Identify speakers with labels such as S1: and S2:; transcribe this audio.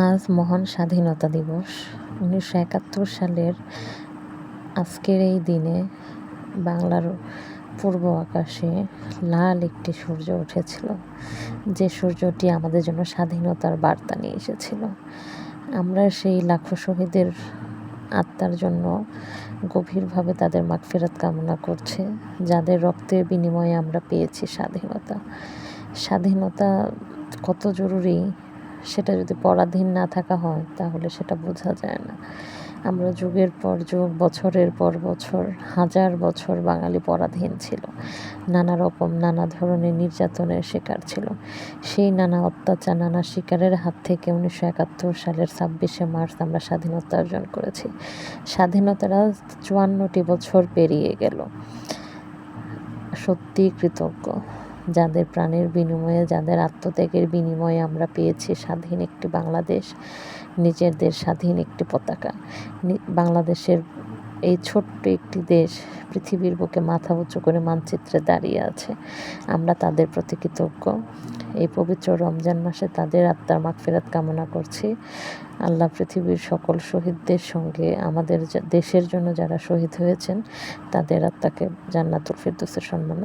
S1: আজ মহান স্বাধীনতা দিবস। উনিশশো একাত্তর সালের আজকের এই দিনে বাংলার পূর্ব আকাশে লাল একটি সূর্য উঠেছিল। যে সূর্যটি আমাদের জন্য স্বাধীনতার বার্তা নিয়ে এসেছিল। আমরা সেই লাখো শহীদের আত্মার জন্য গভীরভাবে তাদের মাগফিরাত কামনা করছে, যাদের রক্তের বিনিময়ে আমরা পেয়েছি স্বাধীনতা। স্বাধীনতা কত জরুরি সেটা যদি পরাধীন না থাকা হয়, তাহলে সেটা বোঝা যায় না। আমরা যুগের পর যুগ, বছরের পর বছর, হাজার বছর বাঙালি পরাধীন ছিল। নানা রকম, নানা ধরনের নির্যাতনের শিকার ছিল। সেই নানা অত্যাচার, নানা শিকারের হাত থেকে উনিশশো একাত্তর সালের ছাব্বিশে মার্চ আমরা স্বাধীনতা অর্জন করেছি। স্বাধীনতার চুয়ান্নটি বছর পেরিয়ে গেল। সত্যি কৃতজ্ঞ। যাদের প্রাণের বিনিময়ে, যাদের আত্মত্যাগের বিনিময়ে আমরা পেয়েছি স্বাধীন একটি বাংলাদেশ, নিজেদের স্বাধীন একটি পতাকা। বাংলাদেশের এই ছোট্ট একটি দেশ পৃথিবীর বুকে মাথা উঁচু করে মানচিত্রে দাঁড়িয়ে আছে। আমরা তাদের প্রতি কৃতজ্ঞ। এই পবিত্র রমজান মাসে তাদের আত্মার মাগফিরাত কামনা করছি। আল্লাহ পৃথিবীর সকল শহীদদের সঙ্গে, আমাদের দেশের জন্য যারা শহীদ হয়েছেন, তাদের আত্মাকে জান্নাতুল ফিরদৌসের সম্মান